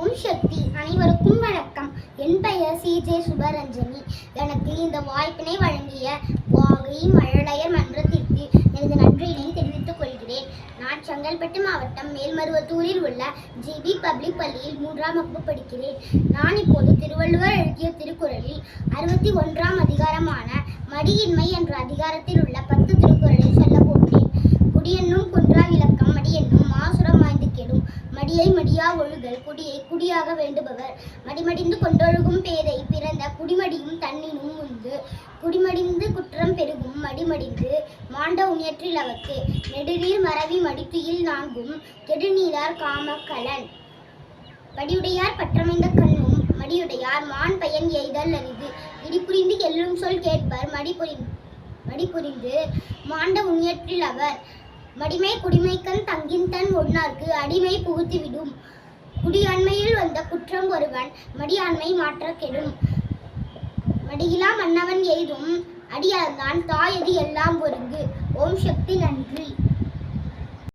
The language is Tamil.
ஓம் சக்தி அனைவருக்கும் வணக்கம். என் பெயர் சி. ஜே. சுபரஞ்சனி. எனக்கு இந்த வாய்ப்பினை வழங்கிய வாகை மழலையர் மன்றத்திற்கு எனது நன்றியினை தெரிவித்துக் கொள்கிறேன். நான் செங்கல்பட்டு மாவட்டம் மேல்மருவத்தூரில் உள்ள ஜிபி பப்ளிக் பள்ளியில் மூன்றாம் வகுப்பு படிக்கிறேன். நான் இப்போது திருவள்ளுவர் எழுதிய திருக்குறளில் அறுபத்தி ஒன்றாம் அதிகாரமான மடியின்மை என்ற அதிகாரத்தில் உள்ள பத்து திருக்குறளை மடியை மடியா ஒழுகல் குடியை குடியாக வேண்டுபவர். மடிமடிந்து கொண்டொழுகும் பேதை பிறந்த குடிமடியும் தன்னினும் உண்டு. குடிமடிந்து குற்றம் பெருகும் மடிமடிந்து மாண்ட உயற்றில் அவக்கு நெடுநீர் மறவி மடித்துயில் நான்கும் கெடுநீரார் காமக்கலன் படியுடையார் பற்றமைந்த கண்ணும் மடியுடையார் மான் பயன் எய்தல் அரிது. இடிபுரிந்து எல்லும் சொல் கேட்பர் மடிபுரி மடிபுரிந்து மாண்ட உண்யற்றில் அவர். மடிமை குடிமைக்கண் தங்கின் தன் ஒன்னார்க்கு அடிமை புகுத்திவிடும். குடியாண்மையில் வந்த குற்றம் ஒருவன் மடியாண்மை மாற்ற கெடும். மடியிலா மன்னவன் எய்தும் அடியார்தான் தாயது எல்லாம் ஒருங்கு. ஓம் சக்தி நன்றி.